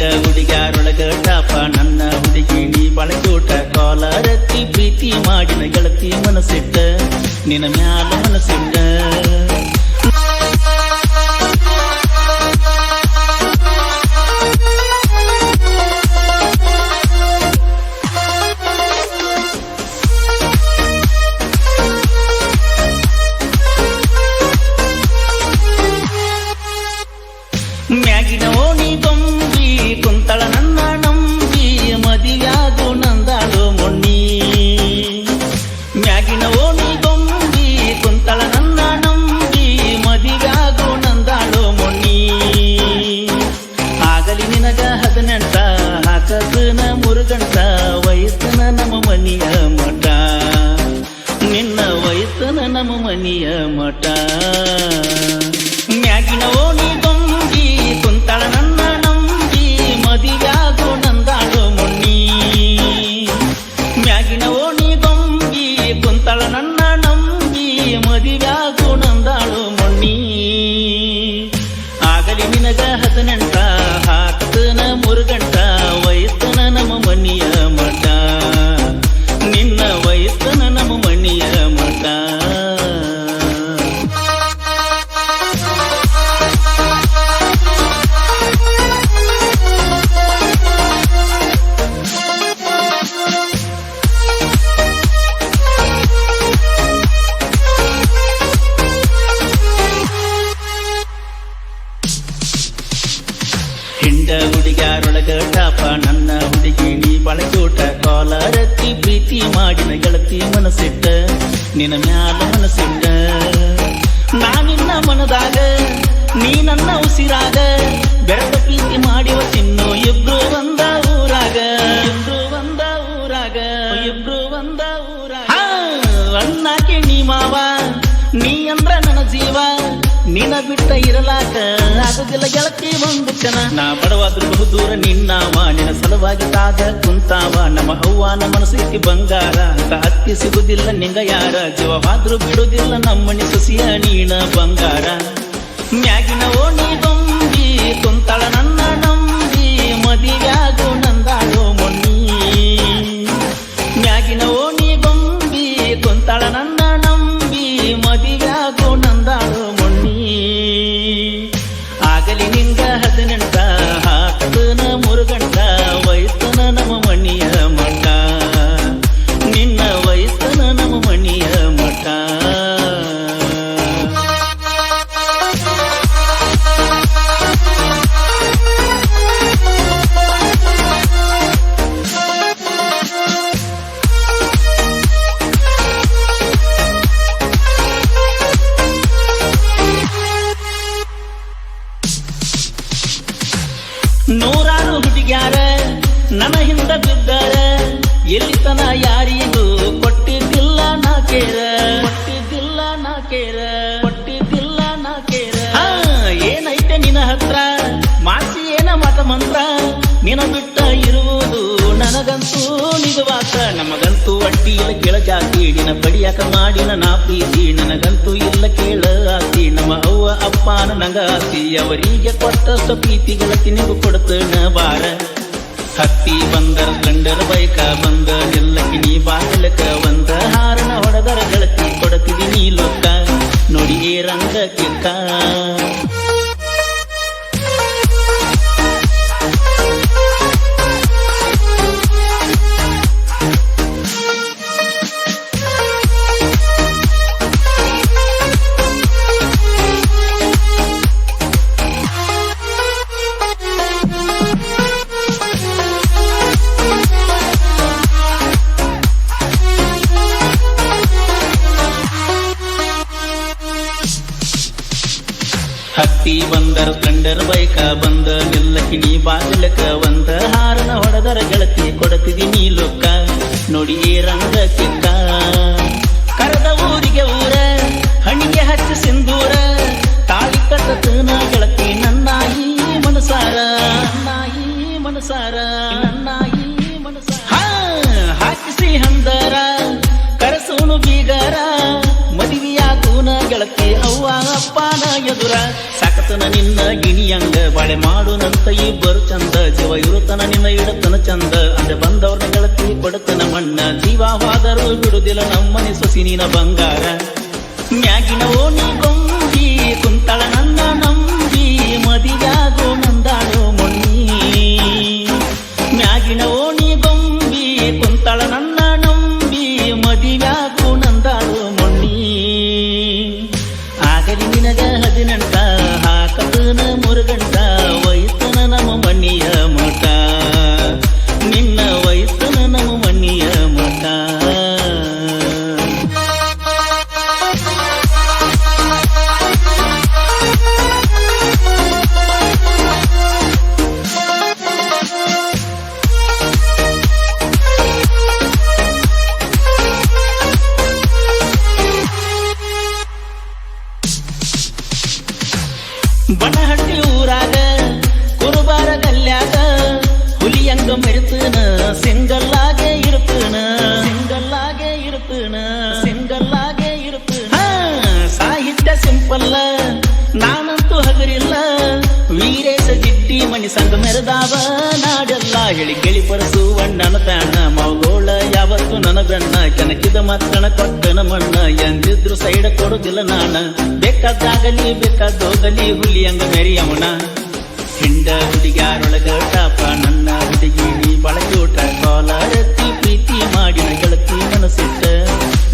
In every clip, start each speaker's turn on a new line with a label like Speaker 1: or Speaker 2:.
Speaker 1: ಹಿಂಡ ಹುಡುಗ್ಯಾರೊಳಗ ಟಾಪ. ನನ್ನ ಹುಡುಗಿ ನೀ ತೋಟ ಕಾಲರತ್ತಿ ಪ್ರೀತಿ ಮಾಡಿನ ಗೆಳತಿ ಮನಸ್ಸಿಟ್ಟ. ನಿನ್ನ ಮ್ಯಾಲ ಮನಸ್ಸಿಟ್ಟ. ตา ಹಿಂಡ ಹುಡುಗ್ಯಾರೊಳಗ ಟಾಪ, ನನ್ನ ಹುಡುಗಿ ನೀ ಬಳಚೋಟ ಕಾಲರತ್ತಿ ಪ್ರೀತಿ ಮಾಡಿನ ಗೆಳತಿ ಮನಸ್ಸಿಟ್ಟ, ನಿನ್ನ ಮ್ಯಾಲ ಮನಸ್ಸಿಟ್ಟ. ನಾನಿನ್ನ ಮನದಾಗ, ನೀ ನನ್ನ ಉಸಿರಾಗ ಬೆಳೆದ ಪ್ರೀತಿ ಮಾಡಿವ ತಿನ್ನು ಇಬ್ರು ಒಂದ ಊರಾಗ. ಇಬ್ರು ಒಂದ ಊರಾಗ. ಇಬ್ರು ಒಂದ ಊರಾಗ. ಅಣ್ಣಾಕೆ ನೀ ಮಾವ, ನೀ ಅಂದ್ರ ನನ್ನ ಜೀವ. ನಿನ ಬಿಟ್ಟ ಇರಲಾಕ ಆಗುದಿಲ್ಲ ಗೆಳತಿ ಒಂದು ಕ್ಷಣ. ನಾ ಬಡವಾದ್ರು ದೂರ ನಿನ್ನಾವ ನಿನ್ನ ಸಲುವಾಗಿ ತಾದ ಕುಂತಾವ. ನಮ್ಮ ಅವ್ವಾನ ಮನಸ್ಸಿಗೆ ಬಂಗಾರ ಅಂತ ಹತ್ತಿ ಸಿಗುದಿಲ್ಲ ನಿಂಗ ಯಾರ. ಜೀವವಾದ್ರೂ ಬಿಡುದಿಲ್ಲ ನಮ್ಮನಿ ಸಸಿಯ ನೀನ ಬಂಗಾರ. ಮ್ಯಾಗಿನ ಓಣಿ ಗೊಂಬಿ, ಕುಂತಳ ನನ್ನ ನಂಬಿ, ಮದಿವ್ಯಾಗು ನಂದಾಗೋ ಮೊನ್ನಿ. ಮ್ಯಾಗಿನ ಓಣಿ ಗೊಂಬಿ, ಕುಂತಳ ನನ್ನ ನನ್ನ ಹಿಂದ ಬಿದ್ದಾರ ಎಲ್ಲಿತನ ಯಾರಿಗೂ ಕೊಟ್ಟಿದ್ದಿಲ್ಲ ನಾ ಕೇರ. ಕೊಟ್ಟಿದ್ದಿಲ್ಲ ನಾ ಕೇರ. ಕೊಟ್ಟಿದ್ದಿಲ್ಲ ನಾ ಕೇರ. ಏನೈತೆ ನಿನ್ನ ಹತ್ರ? ಮಾಸಿ ಏನ ಮತ ಮಂತ್ರ? ನಿನ ಬಿಟ್ಟ ಇರುವುದು ನನಗಂತೂ ನಿಜವಾತ ನಮಗಂತೂ ಅಡ್ಡಿ ಇಲ್ಲ ಕೇಳ ಜಾತಿ. ನಿನ ಬಡಿಯಾಕ ಮಾಡಿನ ನಾ ಪ್ರೀತಿ ನನಗಂತೂ ಇಲ್ಲ ಕೇಳ ಆಸಿ ನಮ್ಮ ಅವ್ವ ಅಪ್ಪನ ನಂಗ ಆಸ್ತಿ. ಅವರಿಗೆ ಕೊಟ್ಟಷ್ಟು ಪ್ರೀತಿ ತಿನಿಗೂ ನಿಂಗು ಕೊಡ್ತೇನ ಬಾರ ಹತ್ತಿ ಬಂದ, ಗಂಡರ ಬೈಕ ಬಂದ, ಎಲ್ಲಕ್ಕೆ ನೀ ಬಾಗಿಲಕ ಬಂದ. ಹಾರನ ಹೊಡೆದರ ಗಳತಿ ಕೊಡತಿದಿ ನೀ ಲೊಕ್ಕ ನೋಡಿ ರಂಗ ಕಿಕ್ಕ ಹತ್ತಿ ಬಂದರ್ ಕಂಡರ ಬೈಕ ಬಂದ ನಿಲ್ಲಕಿ ನೀ ಬಾಗಿಲಕ ಒಂದ ಹಾರನ ಹೊಡೆದರ ಗೆಳತಿ ಕೊಡತಿದಿ ನೀ ಲೊಕ್ಕ ನೋಡಿ ರಂಗ ಕಿಕ್ಕ. ಕರೆದ ಊರಿಗೆ ಊರ ಹಣಿಗೆ ಹಚ್ಚ ಸಿಂಧೂರ. ತಾಳಿ ಕಟ್ಟತನ ಗೆಳತಿ ನನ್ನಾಯಿ ಮನಸಾರ ನನ್ನಾಯಿ ಮನಸಾರ ನನ್ನಾಯಿ ಮನಸಾರ. ಹಾ, ಹಾಕಿಸಿ ಹಂದರ. ಕರಸೋನು ಬೀಗರ. ಎದುರ ಸಾಕತನ ನಿನ್ನ ಗಿಣಿಯಂಗ ಬಾಳೆ ಮಾಡುನಂತ ಇಬ್ಬರು ಚಂದ ಜೀವ ಇರುತನ ನಿನ್ನ ಇಡತನ ಚಂದ. ಅಂದೆ ಬಂದವ್ರನ್ನ ಗಳತಿ ಕೊಡತನ ಮಣ್ಣ. ಜೀವವಾದರೂ ಬಿಡುದಿಲ್ಲ ನಮ್ಮನೆ ಸೊಸಿ ನಿನ ಬಂಗಾರ. ನ್ಯಾಗಿನ ಓಣಿ ಗೊಂಬಿ ಕುಂತಳ ನನ್ನ ನಂಬಿ ಮದಿಯಾಗೋ ನಂದಾಳೋ ಮೊಣ್ಣಿ ಮಣಿ ಸಂಘ ಮೆರೆದಾವ ನಾಡೆಲ್ಲ ಹೇಳಿ ಗೆಳಿ ಪರಸು ಅಣ್ಣನ ತಾಣ ಮಗೋಳ ಯಾವತ್ತು ನನ್ನ ಬೆಣ್ಣ ಕೆನಕಿದ ಮತ್ತಣ ಕೊಟ್ಟನ ಮಣ್ಣ ಎಂದಿದ್ರು ಸೈಡ ಕೊಡುದಿಲ್ಲ ನಾಣ ಬೇಕಾದಾಗಲಿ ಬೇಕಾದೋಗಲಿ ಹುಲಿ ಹಂಗ ಮೆರಿಯಮಣ ಹಿಂಡ ಹುಡುಗ್ಯಾರೊಳಗ ಟಾಪ ನನ್ನ ಹುಡುಗಿ ನೀ ಬಳಗೂಟ ಕಾಲಾರತಿ ಪ್ರೀತಿ ಮಾಡಿನ ಗೆಳತಿ ಮನಸ್ಸಿಟ್ಟ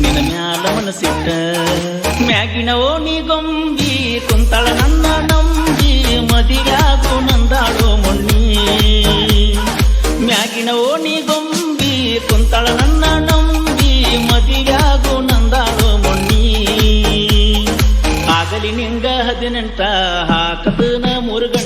Speaker 1: ನಿನ್ನ ಮ್ಯಾಲ ಮನಸ್ಸಿಟ್ಟ ಮ್ಯಾಗಿನ ಓಣಿ ಗೊಂಬಿ ಕುಂತಳ ನನ್ನ ಕುಂತಳ ನನ್ನ ನಂಬಿ ಮದಿಯಾಗು ನಂದಾಳು ಮೊಣ್ಣಿ ಆಗಲಿ ನಿಂಗ ಹದಿನೆಂಟ ಹಾಕದನ ಮೂರು ಗಂಟ ವಯಸ್ಸ